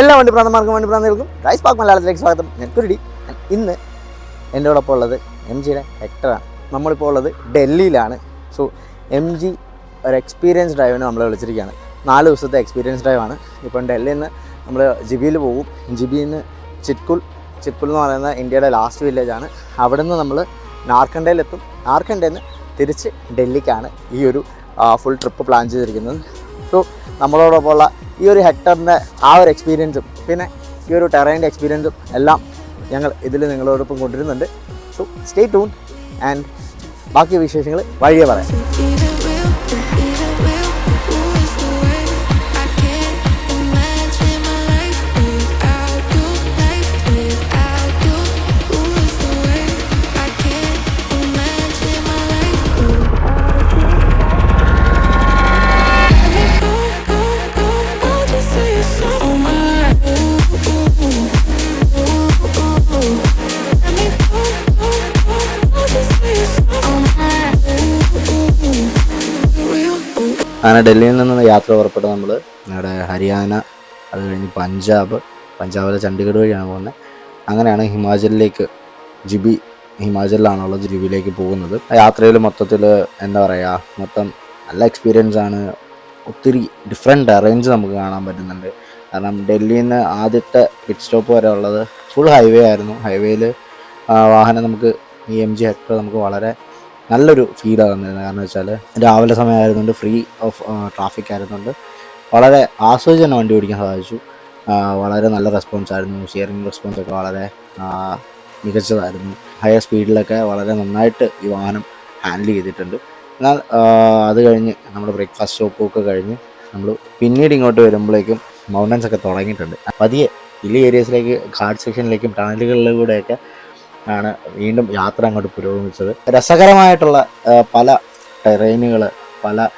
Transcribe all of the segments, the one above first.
എല്ലാ വണ്ടി പ്രാന്തമാർക്കും വണ്ടി പ്രാന്തകൾക്കും റൈസ് പാക്ക് മലയാളത്തിലേക്ക് സ്വാഗതം. ഞാൻ കുരുടി ഇന്ന് എന്റെ കൂടെ ഉള്ളത് എം ജിയുടെ ഹെക്ടറാണ് നമ്മളിപ്പോൾ ഉള്ളത് ഡൽഹിയിലാണ്. സോ എം ജി ഒരു എക്സ്പീരിയൻസ് ഡ്രൈവിന് നമ്മൾ വിളിച്ചിരിക്കുകയാണ്. നാല് ദിവസത്തെ എക്സ്പീരിയൻസ് ഡ്രൈവാണ് ഇപ്പം ഡൽഹിയിൽ നിന്ന് നമ്മൾ ജിബിയിൽ പോകും. ജിബിയിൽ നിന്ന് ചിറ്റ്കുൾ ചിറ്റ്കുൾ എന്ന് പറയുന്ന ഇന്ത്യയുടെ ലാസ്റ്റ് വില്ലേജാണ് അവിടെ നിന്ന് നമ്മൾ നാർക്കണ്ടയിലെത്തും നാർക്കണ്ടയിൽ നിന്ന് തിരിച്ച് ഡൽഹിക്കാണ് ഈ ഒരു ഫുൾ ട്രിപ്പ് പ്ലാൻ ചെയ്തിരിക്കുന്നത്. സോ നമ്മളോടൊപ്പമുള്ള ഈ ഒരു ഹെക്ടറിന്റെ ആ ഒരു എക്സ്പീരിയൻസും പിന്നെ ഈ ഒരു ടെറൈന്റെ എക്സ്പീരിയൻസും എല്ലാം ഞങ്ങൾ ഇതിൽ നിങ്ങളോടൊപ്പം കൊണ്ടുവരുന്നുണ്ട്. സോ സ്റ്റേ ടൂൺ ആൻഡ് ബാക്കി വിശേഷങ്ങൾ വഴിയെ പറയാം. അങ്ങനെ ഡൽഹിയിൽ നിന്ന് യാത്ര പുറപ്പെട്ട് നമ്മൾ നമ്മുടെ ഹരിയാന അത് കഴിഞ്ഞ് പഞ്ചാബ്. പഞ്ചാബിലെ ചണ്ഡീഗഡ് വഴിയാണ് പോകുന്നത് അങ്ങനെയാണ് ഹിമാചലിലേക്ക് ജിബി ഹിമാചലിലാണുള്ളത് ജിബിയിലേക്ക് പോകുന്നത്. യാത്രയിൽ മൊത്തത്തിൽ എന്താ പറയുക മൊത്തം നല്ല എക്സ്പീരിയൻസ് ആണ്. ഒത്തിരി ഡിഫറെന്റ് അറേഞ്ച് നമുക്ക് കാണാൻ പറ്റുന്നുണ്ട്. കാരണം ഡൽഹിയിൽ നിന്ന് ആദ്യത്തെ പിറ്റ് സ്റ്റോപ്പ് വരെ ഉള്ളത് ഫുൾ ഹൈവേ ആയിരുന്നു. ഹൈവേയിൽ വാഹനം നമുക്ക് ഈ എം ജി ഹെക്ടർ നമുക്ക് വളരെ നല്ലൊരു ഫീലാണ് തന്നിരുന്നത് കാരണം വെച്ചാൽ രാവിലെ സമയമായിരുന്നുകൊണ്ട് ഫ്രീ ഓഫ് ട്രാഫിക് ആയിരുന്നുണ്ട് വളരെ ആസ്വദിച്ച് തന്നെ വണ്ടി ഓടിക്കാൻ സാധിച്ചു. വളരെ നല്ല റെസ്പോൺസ് ആയിരുന്നു. ഷിയറിംഗ് റെസ്പോൺസ് ഒക്കെ വളരെ മികച്ചതായിരുന്നു. ഹയർ സ്പീഡിലൊക്കെ വളരെ നന്നായിട്ട് ഈ വാഹനം ഹാൻഡിൽ ചെയ്തിട്ടുണ്ട്. എന്നാൽ അത് കഴിഞ്ഞ് നമ്മൾ ബ്രേക്ക്ഫാസ്റ്റ് ഷോപ്പൊക്കെ കഴിഞ്ഞ് നമ്മൾ പിന്നീട് ഇങ്ങോട്ട് വരുമ്പോഴേക്കും മൗണ്ടൻസ് ഒക്കെ തുടങ്ങിയിട്ടുണ്ട്. പതിയെ ഹില്ലി ഏരിയസിലേക്ക് ഘാട്ട് സെക്ഷനിലേക്കും ടണലുകളിലൂടെയൊക്കെ ആണ് വീണ്ടും യാത്ര അങ്ങോട്ട് പുരോഗമിച്ചത്. രസകരമായിട്ടുള്ള പല ടെറൈനുകൾ പല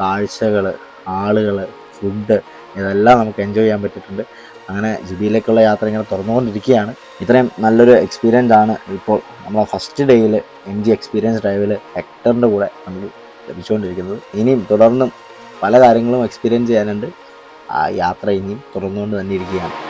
കാഴ്ചകൾ ആളുകൾ ഫുഡ് ഇതെല്ലാം നമുക്ക് എൻജോയ് ചെയ്യാൻ പറ്റിയിട്ടുണ്ട്. അങ്ങനെ ജിബിയിലേക്കുള്ള യാത്ര ഇങ്ങനെ തുറന്നുകൊണ്ടിരിക്കുകയാണ്. ഇത്രയും നല്ലൊരു എക്സ്പീരിയൻസ് ആണ് ഇപ്പോൾ നമ്മളെ ഫസ്റ്റ് ഡേയിൽ എം ജി എക്സ്പീരിയൻസ് ഡ്രൈവിൽ ഹെക്ടറിന്റെ കൂടെ നമ്മൾ ലഭിച്ചുകൊണ്ടിരിക്കുന്നത്. ഇനിയും തുടർന്നും പല കാര്യങ്ങളും എക്സ്പീരിയൻസ് ചെയ്യാനുണ്ട്. ആ യാത്ര ഇനിയും തുറന്നുകൊണ്ട് തന്നെ ഇരിക്കുകയാണ്.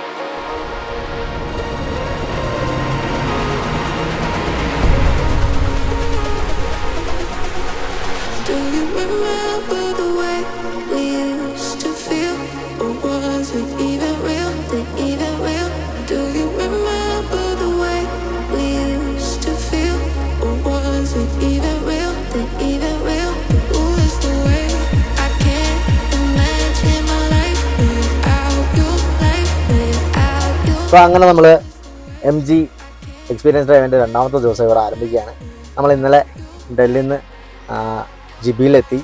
അപ്പോൾ അങ്ങനെ നമ്മൾ എം ജി എക്സ്പീരിയൻസ് ഡ്രൈവിന്റെ രണ്ടാമത്തെ ദിവസം ഇവിടെ ആരംഭിക്കുകയാണ്. നമ്മൾ ഇന്നലെ ഡൽഹിയിൽ നിന്ന് ജിബിയിലെത്തി.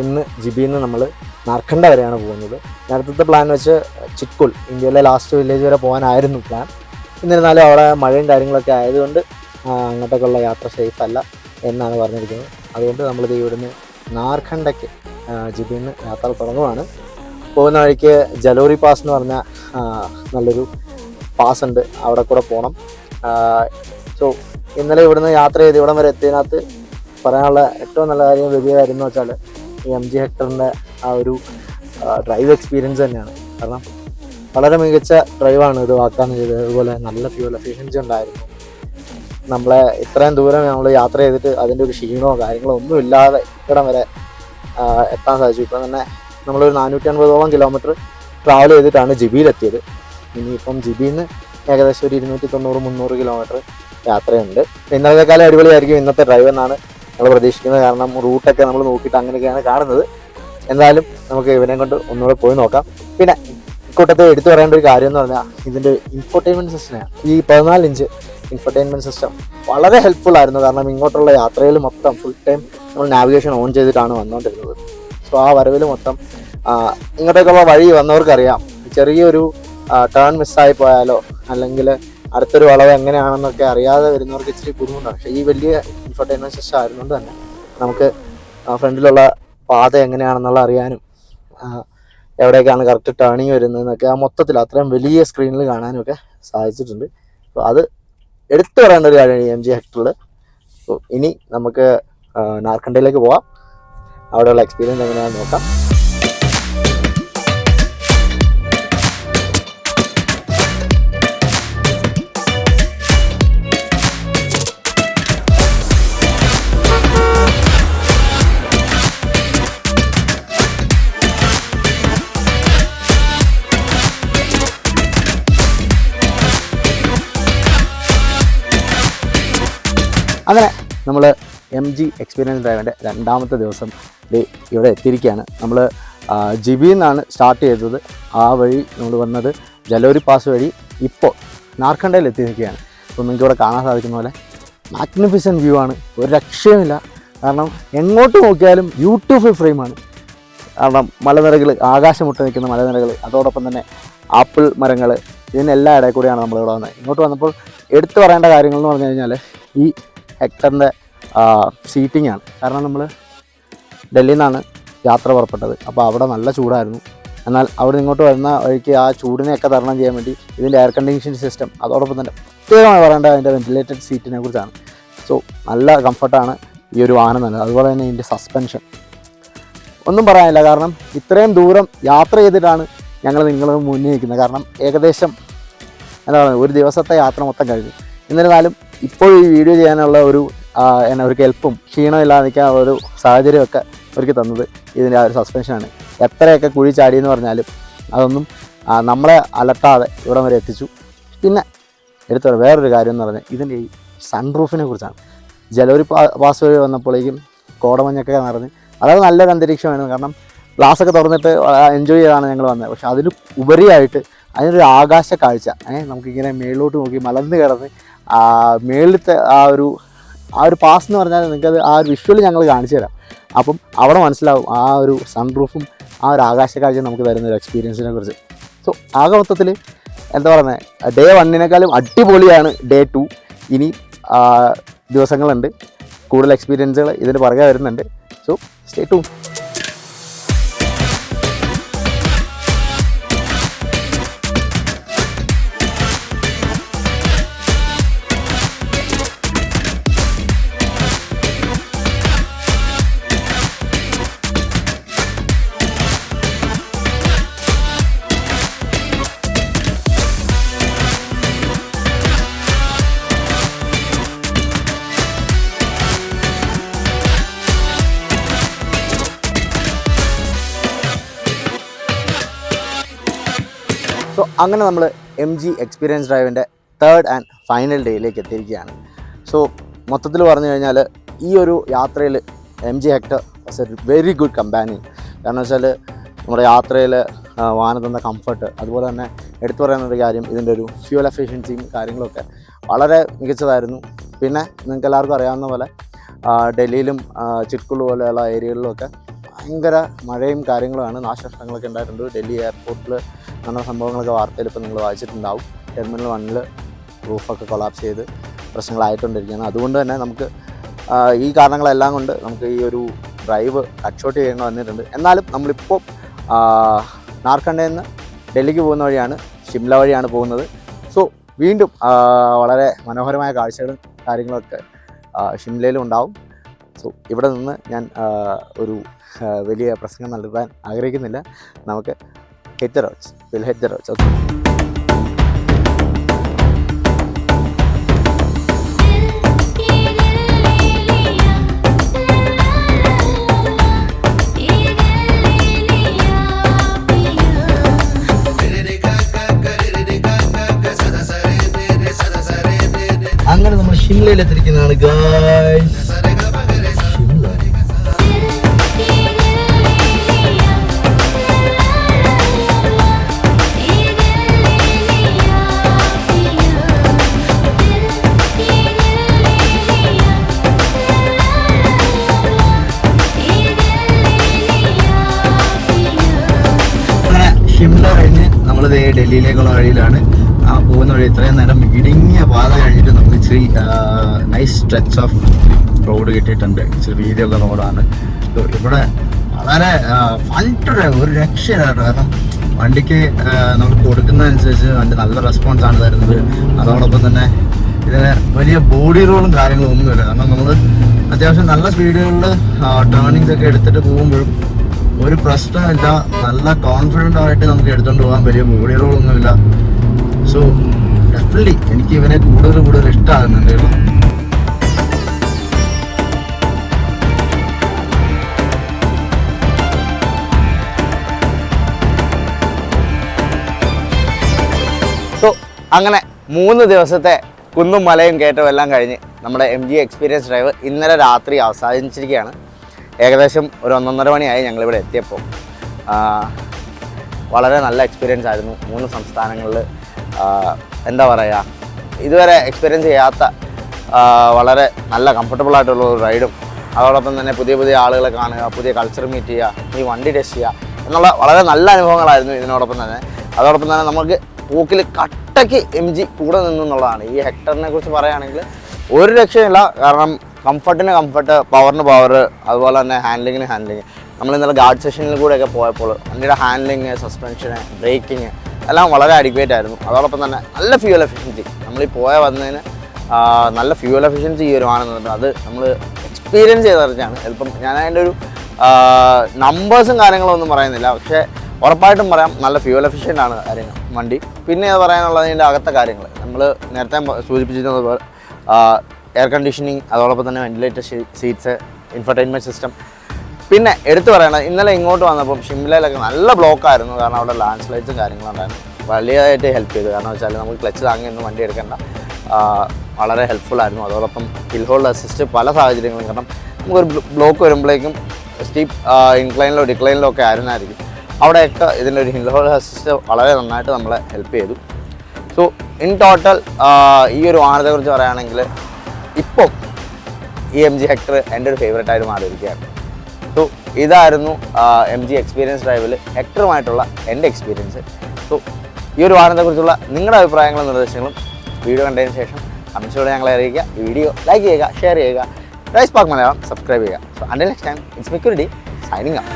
ഇന്ന് ജിബിയിൽ നിന്ന് നമ്മൾ നാർക്കണ്ട വരെയാണ് പോകുന്നത്. നേരത്തെ പ്ലാൻ വെച്ച് ചിക്കുൽ ഇന്ത്യയിലെ ലാസ്റ്റ് വില്ലേജ് വരെ പോകാനായിരുന്നു പ്ലാൻ എന്നിരുന്നാലും അവിടെ മഴയും കാര്യങ്ങളൊക്കെ ആയതുകൊണ്ട് അങ്ങോട്ടേക്കുള്ള യാത്ര സേഫ് അല്ല എന്നാണ് പറഞ്ഞിരിക്കുന്നത്. അതുകൊണ്ട് നമ്മളിത് ഇവിടുന്ന് നാർഖണ്ഡയ്ക്ക് ജിബിയിൽ നിന്ന് യാത്ര തുടങ്ങുവാണ്. പോകുന്ന വഴിക്ക് ജലോറി പാസ് എന്ന് പറഞ്ഞ നല്ലൊരു പാസ് ഉണ്ട്. അവിടെ കൂടെ പോകണം സോ ഇന്നലെ ഇവിടുന്ന് യാത്ര ചെയ്ത് ഇവിടം വരെ എത്തിയതിനകത്ത് പറയാനുള്ള ഏറ്റവും നല്ല കാര്യം വലിയ കാര്യം എന്ന് വെച്ചാൽ എം ജി ഹെക്ടറിന്റെ ആ ഒരു ഡ്രൈവ് എക്സ്പീരിയൻസ് തന്നെയാണ്. കാരണം വളരെ മികച്ച ഡ്രൈവാണ് ഇത് വാഗ്ദാനം ചെയ്തത്. അതുപോലെ നല്ല ഫ്യൂൽ എഫിഷ്യൻസി ഉണ്ടായിരുന്നു. നമ്മളെ ഇത്രയും ദൂരം നമ്മൾ യാത്ര ചെയ്തിട്ട് അതിന്റെ ഒരു ക്ഷീണമോ കാര്യങ്ങളോ ഒന്നും ഇല്ലാതെ ഇവിടം വരെ എത്താൻ സാധിച്ചു. ഇപ്പം തന്നെ നമ്മളൊരു നാനൂറ്റി അൻപതോളം കിലോമീറ്റർ ട്രാവൽ ചെയ്തിട്ടാണ് ജിബിയിലെത്തിയത്. ഇനിയിപ്പം ജിബിയിൽ നിന്ന് ഏകദേശം ഒരു ഇരുന്നൂറ്റി തൊണ്ണൂറ് മുന്നൂറ് കിലോമീറ്റർ യാത്രയുണ്ട്. ഇന്നലത്തെക്കാലം അടിപൊളിയായിരിക്കും ഇന്നത്തെ ഡ്രൈവ് എന്നാണ് നമ്മൾ പ്രതീക്ഷിക്കുന്നത് കാരണം റൂട്ടൊക്കെ നമ്മൾ നോക്കിയിട്ട് അങ്ങനെയൊക്കെയാണ് കാണുന്നത്. എന്തായാലും നമുക്ക് ഇവനെ കൊണ്ട് ഒന്നുകൂടെ പോയി നോക്കാം. പിന്നെ ഇക്കൂട്ടത്തെ എടുത്തു പറയേണ്ട ഒരു കാര്യം എന്ന് പറഞ്ഞാൽ ഇതിന്റെ ഇൻഫർടൈൻമെന്റ് സിസ്റ്റമാണ് ഈ പതിനാല് ഇഞ്ച് ഇൻഫർടൈൻമെന്റ് സിസ്റ്റം വളരെ ഹെൽപ്ഫുൾ ആയിരുന്നു. കാരണം ഇങ്ങോട്ടുള്ള യാത്രയിൽ മൊത്തം ഫുൾ ടൈം നമ്മൾ നാവിഗേഷൻ ഓൺ ചെയ്തിട്ടാണ് വന്നുകൊണ്ടിരുന്നത്. സോ ആ വരവിൽ മൊത്തം ഇങ്ങോട്ടേക്കുള്ള വഴി വന്നവർക്കറിയാം. ചെറിയൊരു ടേൺ മിസ്സായി പോയാലോ അല്ലെങ്കിൽ അടുത്തൊരു വളവ് എങ്ങനെയാണെന്നൊക്കെ അറിയാതെ വരുന്നവർക്ക് ഇച്ചിരി ബുദ്ധിമുട്ടാണ്. പക്ഷേ ഈ വലിയ ഇൻഫർടൈൻമെന്റ് സിസ്റ്റം ആയിരുന്നുകൊണ്ട് തന്നെ നമുക്ക് ഫ്രണ്ടിലുള്ള പാത എങ്ങനെയാണെന്നുള്ള അറിയാനും എവിടെയൊക്കെയാണ് കറക്റ്റ് ടേണിങ് വരുന്നതെന്നൊക്കെ ആ മൊത്തത്തിൽ അത്രയും വലിയ സ്ക്രീനിൽ കാണാനും ഒക്കെ സാധിച്ചിട്ടുണ്ട്. അപ്പോൾ അത് എടുത്തു പറയേണ്ട ഒരു കാര്യമാണ് എം ജി ഹെക്ടറിൽ അപ്പോൾ ഇനി നമുക്ക് നാർക്കണ്ടയിലേക്ക് പോവാം. അവിടെയുള്ള എക്സ്പീരിയൻസ് എങ്ങനെയാണെന്ന് നോക്കാം. അങ്ങനെ നമ്മൾ എം ജി എക്സ്പീരിയൻസ് ഡ്രൈവിന്റെ രണ്ടാമത്തെ ദിവസം ഇവിടെ എത്തിയിരിക്കുകയാണ്. നമ്മൾ ജിബിയിൽ നിന്നാണ് സ്റ്റാർട്ട് ചെയ്തത്. ആ വഴി നമ്മൾ വന്നത് ജലോരി പാസ് വഴി ഇപ്പോൾ നാർക്കണ്ടയിൽ എത്തി നിൽക്കുകയാണ് അപ്പോൾ നിങ്ങൾക്ക് ഇവിടെ കാണാൻ സാധിക്കുന്ന പോലെ മാഗ്നിഫിസൻ വ്യൂ ആണ്. ഒരു രക്ഷയുമില്ല. കാരണം എങ്ങോട്ട് നോക്കിയാലും ബ്യൂട്ടിഫുൾ ഫ്രെയിമാണ് കാരണം മലനിരകൾ ആകാശം മുട്ട നിൽക്കുന്ന മലനിരകൾ അതോടൊപ്പം തന്നെ ആപ്പിൾ മരങ്ങൾ ഇതിനെല്ലാം ഇടയിൽ കൂടിയാണ് നമ്മളിവിടെ വന്നത്. ഇങ്ങോട്ട് വന്നപ്പോൾ എടുത്തു പറയേണ്ട കാര്യങ്ങൾ എന്ന് പറഞ്ഞു കഴിഞ്ഞാൽ ഈ ഹെക്ടറിന്റെ സീറ്റിംഗ് ആണ്. കാരണം നമ്മൾ ഡൽഹിയിൽ നിന്നാണ് യാത്ര പുറപ്പെട്ടത്. അപ്പോൾ അവിടെ നല്ല ചൂടായിരുന്നു. എന്നാൽ അവിടെ ഇങ്ങോട്ട് വരുന്ന വഴിക്ക് ആ ചൂടിനെയൊക്കെ തരണം ചെയ്യാൻ വേണ്ടി ഇതിന്റെ എയർ കണ്ടീഷൻ സിസ്റ്റം അതോടൊപ്പം തന്നെ പ്രത്യേകമായി പറയേണ്ട അതിന്റെ വെന്റിലേറ്റഡ് സീറ്റിനെ കുറിച്ചാണ്. സോ നല്ല കംഫർട്ടാണ് ഈ ഒരു വാഹനം തന്നെ. അതുപോലെ തന്നെ ഇതിന്റെ സസ്പെൻഷൻ ഒന്നും പറയാനില്ല. കാരണം ഇത്രയും ദൂരം യാത്ര ചെയ്തിട്ടാണ് ഞങ്ങൾ നിങ്ങൾ മുന്നിൽ നിൽക്കുന്നത്. കാരണം ഏകദേശം എന്താ പറയുക ഒരു ദിവസത്തെ യാത്ര മൊത്തം കഴിഞ്ഞു. എന്നിരുന്നാലും ഇപ്പോൾ ഈ വീഡിയോ ചെയ്യാനുള്ള ഒരു എന്നാ ഒരു കെൽപ്പും ക്ഷീണമില്ലാതെ നിൽക്കാൻ ഒരു സാഹചര്യമൊക്കെ ഒരുക്കി തന്നത് ഇതിന്റെ ആ ഒരു സസ്പെൻഷനാണ് എത്രയൊക്കെ കുഴി ചാടി എന്ന് പറഞ്ഞാലും അതൊന്നും നമ്മളെ അലട്ടാതെ ഇവിടം വരെ എത്തിച്ചു. പിന്നെ എടുത്ത വേറൊരു കാര്യം എന്ന് പറഞ്ഞാൽ ഇതിന്റെ ഈ സൺറൂഫിനെ കുറിച്ചാണ്. ജലവരി പാസ് വഴി വന്നപ്പോഴേക്കും കോടമഞ്ഞൊക്കെ നിറഞ്ഞ് അതായത് നല്ലൊരു അന്തരീക്ഷമായിരുന്നു. കാരണം ഗ്ലാസ് ഒക്കെ തുറന്നിട്ട് എൻജോയ് ചെയ്താണ് ഞങ്ങൾ വന്നത്. പക്ഷെ അതിന് ഉപരിയായിട്ട് അതിനൊരു ആകാശ കാഴ്ച ഏഹ് നമുക്കിങ്ങനെ മേളിലോട്ട് നോക്കി മലന്ന് കിടന്ന് ആ മേളിലത്തെ ആ ഒരു ആ ഒരു പാസ് എന്ന് പറഞ്ഞാൽ നിങ്ങൾക്കത് ആ ഒരു വിഷ്വൽ ഞങ്ങൾ കാണിച്ചു തരാം. അപ്പം അവിടെ മനസ്സിലാവും ആ ഒരു സൺറൂഫും ആ ഒരു ആകാശ കാഴ്ച നമുക്ക് തരുന്ന ഒരു എക്സ്പീരിയൻസിനെ കുറിച്ച്. സോ ആകെ മൊത്തത്തിൽ എന്താ പറയുന്നത് ഡേ വണ്ണിനേക്കാളും അടിപൊളിയാണ് ഡേ ടു ഇനി ദിവസങ്ങളുണ്ട്. കൂടുതൽ എക്സ്പീരിയൻസുകൾ ഇതിന് പറയാൻ വരുന്നുണ്ട്. സോ സ്റ്റേ ടു അങ്ങനെ നമ്മൾ എം ജി എക്സ്പീരിയൻസ് ഡ്രൈവിന്റെ തേർഡ് ആൻഡ് ഫൈനൽ ഡേയിലേക്ക് എത്തിയിരിക്കുകയാണ്. സോ മൊത്തത്തിൽ പറഞ്ഞു കഴിഞ്ഞാൽ ഈ ഒരു യാത്രയിൽ M G Hector was a very good companion കാരണം വെച്ചാൽ നമ്മുടെ യാത്രയിൽ വാഹനം തന്ന കംഫർട്ട് അതുപോലെ തന്നെ എടുത്തു പറയുന്ന ഒരു കാര്യം ഇതിന്റെ ഒരു ഫ്യൂൽ എഫിഷ്യൻസിയും കാര്യങ്ങളൊക്കെ വളരെ മികച്ചതായിരുന്നു. പിന്നെ നിങ്ങൾക്ക് എല്ലാവർക്കും അറിയാവുന്ന പോലെ ഡൽഹിയിലും ആ, ചിറ്റ്കുളു പോലെയുള്ള ഏരിയകളിലൊക്കെ ഭയങ്കര മഴയും കാര്യങ്ങളുമാണ് നാശനഷ്ടങ്ങളൊക്കെ ഉണ്ടായിട്ടുണ്ട്. ഡൽഹി എയർപോർട്ടിൽ അങ്ങനെ സംഭവങ്ങളൊക്കെ വാർത്തയിൽ ഇപ്പോൾ നിങ്ങൾ വായിച്ചിട്ടുണ്ടാവും. ടെർമിനൽ വണ്ണിൽ റൂഫൊക്കെ കൊളാപ്സ് ചെയ്ത് പ്രശ്നങ്ങളായിക്കൊണ്ടിരിക്കുകയാണ്. അതുകൊണ്ട് തന്നെ നമുക്ക് ഈ കാരണങ്ങളെല്ലാം കൊണ്ട് നമുക്ക് ഈ ഒരു ഡ്രൈവ് കട്ട് ഷോട്ട് ചെയ്യേണ്ടി വന്നിട്ടുണ്ട്. എന്നാലും നമ്മളിപ്പോൾ നാർക്കണ്ടയിൽ നിന്ന് ഡൽഹിക്ക് പോകുന്ന വഴിയാണ് ഷിംല വഴിയാണ് പോകുന്നത്. സോ വീണ്ടും വളരെ മനോഹരമായ കാഴ്ചകളും കാര്യങ്ങളൊക്കെ ഷിംലയിലും ഉണ്ടാവും. സോ ഇവിടെ നിന്ന് ഞാൻ ഒരു വലിയ പ്രസംഗം നൽകാൻ ആഗ്രഹിക്കുന്നില്ല. നമുക്ക് hit the roads. We'll hit the roads. Okay. അങ്ങനെ നമ്മൾ ഷിംലയിൽ എത്തിയിരിക്കുന്നതാണ് ഗായ്സ് വഴിയിലാണ് ആ പോകുന്ന വഴി ഇത്രയും നേരം ഇടുങ്ങിയ പാത കഴിഞ്ഞിട്ട് നമുക്ക് ഇച്ചിരി നൈസ് സ്ട്രെച്ച് ഓഫ് റോഡ് കിട്ടിയിട്ടുണ്ട്. ഇച്ചിരി വീതിയുള്ള റോഡാണ് ഇവിടെ വളരെ ഫൺ ഒരു രക്ഷയില്ല കേട്ടോ. കാരണം വണ്ടിക്ക് നമ്മൾ കൊടുക്കുന്നതനുസരിച്ച് വണ്ടി നല്ല റെസ്പോൺസ് ആണ് തരുന്നത്. അതോടൊപ്പം തന്നെ ഇതിന് വലിയ ബോഡി റോളും കാര്യങ്ങളും ഒന്നുമില്ല കാരണം നമ്മൾ അത്യാവശ്യം നല്ല സ്പീഡുകളിൽ ടേണിങ്സ് ഒക്കെ എടുത്തിട്ട് പോകുമ്പോഴും ഒരു പ്രശ്നമില്ല. നല്ല കോൺഫിഡന്റ് ആയിട്ട് നമുക്ക് എടുത്തുകൊണ്ട് പോകാൻ വലിയ ബോഡി റോളൊന്നുമില്ല സോ ഡെഫിനറ്റ്ലി എനിക്ക് ഇവനെ കൂടുതൽ കൂടുതൽ ഇഷ്ടമാകുന്നുണ്ട് സോ അങ്ങനെ മൂന്ന് ദിവസത്തെ കുന്നും മലയും കയറ്റവും എല്ലാം കഴിഞ്ഞ് നമ്മുടെ എം ജി എക്സ്പീരിയൻസ് ഡ്രൈവ് ഇന്നലെ രാത്രി അവസാനിച്ചിരിക്കുകയാണ്. ഏകദേശം ഒരു ഒന്നൊന്നര മണിയായി ഞങ്ങളിവിടെ എത്തിയപ്പോൾ. വളരെ നല്ല എക്സ്പീരിയൻസ് ആയിരുന്നു മൂന്ന് സംസ്ഥാനങ്ങളിൽ എന്താ പറയുക ഇതുവരെ എക്സ്പീരിയൻസ് ചെയ്യാത്ത വളരെ നല്ല കംഫർട്ടബിൾ ആയിട്ടുള്ള ഒരു റൈഡും അതോടൊപ്പം തന്നെ പുതിയ പുതിയ ആളുകളെ കാണുക പുതിയ കൾച്ചർ മീറ്റ് ചെയ്യുക ഈ വണ്ടി ടെസ്റ്റ് ചെയ്യുക എന്നുള്ള വളരെ നല്ല അനുഭവങ്ങളായിരുന്നു ഇതിനോടൊപ്പം തന്നെ. അതോടൊപ്പം തന്നെ നമുക്ക് പൂക്കിൽ കട്ടയ്ക്ക് എം ജി കൂടെ നിന്നു എന്നുള്ളതാണ്. ഈ ഹെക്ടറിനെ കുറിച്ച് പറയുകയാണെങ്കിൽ ഒരു രക്ഷയില്ല കാരണം കംഫർട്ടിന് കംഫർട്ട് പവറിന് പവർ അതുപോലെ തന്നെ ഹാൻഡ്ലിങ്ങിന് ഹാൻഡ്ലിങ് നമ്മൾ ഇന്നലെ ഗാർഡ് സെഷനിൽ കൂടെയൊക്കെ പോയപ്പോൾ വണ്ടിയുടെ ഹാൻഡ്ലിങ് സസ്പെൻഷന് ബ്രേക്കിങ് എല്ലാം വളരെ അഡിക്വേറ്റ് ആയിരുന്നു. അതോടൊപ്പം തന്നെ നല്ല ഫ്യൂൽ എഫിഷ്യൻസി നമ്മൾ ഈ പോയ വന്നതിന് നല്ല ഫ്യൂൽ എഫിഷ്യൻസി ഈ ഒരു വാഹനം അത് നമ്മൾ എക്സ്പീരിയൻസ് ചെയ്തറിഞ്ഞാണ് ചിലപ്പം ഞാൻ അതിന്റെ ഒരു നമ്പേഴ്സും കാര്യങ്ങളും ഒന്നും പറയുന്നില്ല. പക്ഷേ ഉറപ്പായിട്ടും പറയാം നല്ല ഫ്യൂൽ എഫിഷ്യന്റ് ആണ് കാര്യങ്ങൾ വണ്ടി. പിന്നെ അത് പറയാനുള്ളത് അതിന്റെ അകത്തെ കാര്യങ്ങൾ. നമ്മൾ നേരത്തെ സൂചിപ്പിച്ചിരുന്നത് എയർ കണ്ടീഷനിങ് അതോടൊപ്പം തന്നെ വെന്റിലേറ്റർ സീറ്റ്സ് ഇൻഫർടൈൻമെന്റ് സിസ്റ്റം പിന്നെ എടുത്തു പറയണം ഇന്നലെ ഇങ്ങോട്ട് വന്നപ്പം ഷിംലയിലൊക്കെ നല്ല ബ്ലോക്കായിരുന്നു കാരണം അവിടെ ലാൻഡ് സ്ലൈഡ്സും കാര്യങ്ങളും ഉണ്ടായിരുന്നു. വലിയതായിട്ട് ഹെൽപ്പ് ചെയ്തു. കാരണം വെച്ചാൽ നമുക്ക് ക്ലച്ച് താങ്ങിയൊന്നും വണ്ടി എടുക്കേണ്ട. വളരെ ഹെൽപ്ഫുൾ ആയിരുന്നു. അതോടൊപ്പം ഹിൽ ഹോൾഡ് അസിസ്റ്റ് പല സാഹചര്യങ്ങളും. കാരണം നമുക്കൊരു ബ്ലോക്ക് വരുമ്പോഴേക്കും സ്റ്റീപ്പ് ഇൻക്ലൈനിലോ ഡിക്ലൈനിലോ ഒക്കെ ആയിരുന്നായിരിക്കും. അവിടെയൊക്കെ ഇതിന്റെ ഒരു ഹിൽ ഹോൾഡ് അസിസ്റ്റ് വളരെ നന്നായിട്ട് നമ്മളെ ഹെൽപ്പ് ചെയ്തു. സോ ഇൻ ടോട്ടൽ ഈ ഒരു വാഹനത്തെക്കുറിച്ച് പറയുകയാണെങ്കിൽ ഇപ്പം ഈ എം ജി ഹെക്ടർ എന്റെ ഒരു ഫേവറേറ്റ് ആയിട്ട് മാറിയിരിക്കുകയാണ്. സോ ഇതായിരുന്നു എം ജി എക്സ്പീരിയൻസ് ഡ്രൈവിൽ ഹെക്ടറുമായിട്ടുള്ള എന്റെ എക്സ്പീരിയൻസ് സോ ഈ ഒരു വാഹനത്തെക്കുറിച്ചുള്ള നിങ്ങളുടെ അഭിപ്രായങ്ങളും നിർദ്ദേശങ്ങളും വീഡിയോ കണ്ടതിന് ശേഷം കമൻസിലൂടെ ഞങ്ങളെ അറിയിക്കുക. ഈ വീഡിയോ ലൈക്ക് ചെയ്യുക ഷെയർ ചെയ്യുക. റൈസ് പാർക്ക് മലയാളം സബ്സ്ക്രൈബ് ചെയ്യുക. So and the next time it's security signing ആണ്